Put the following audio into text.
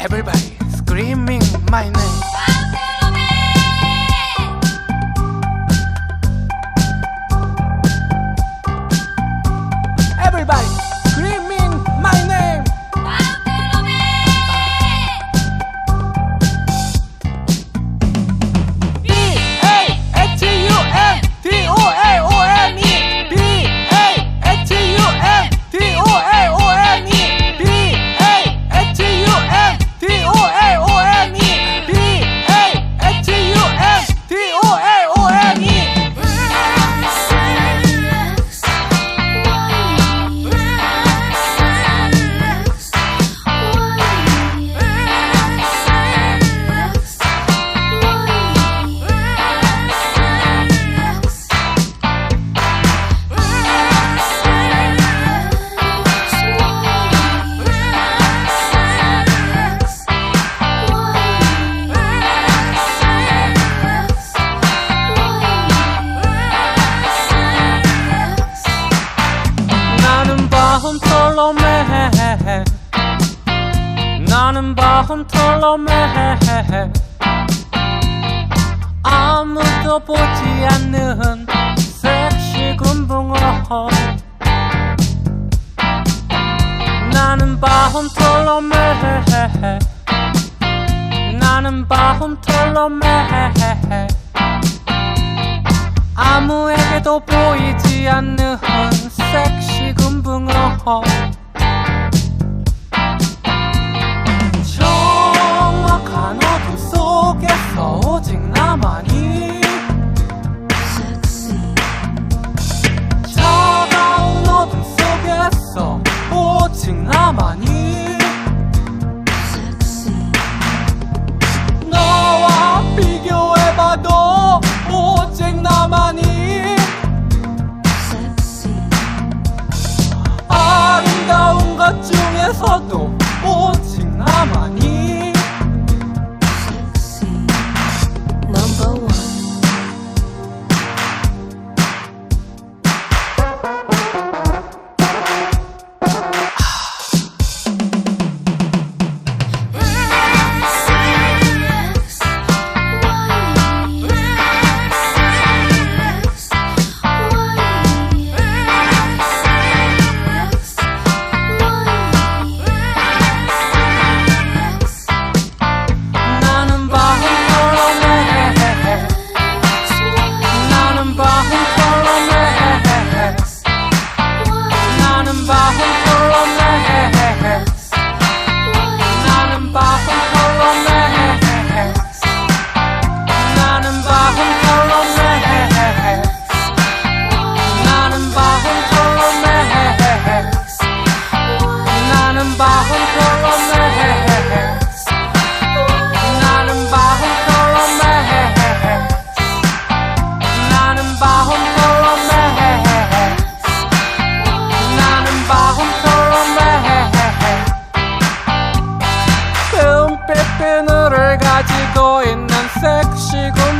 Everybody screaming my name. 마음 털러매 아무도 보지 않는 섹시 군붕어. 나는 마음 털어매 나는 마음 털러매 아무에게도 보이지 않는 섹시 군붕어. まに时空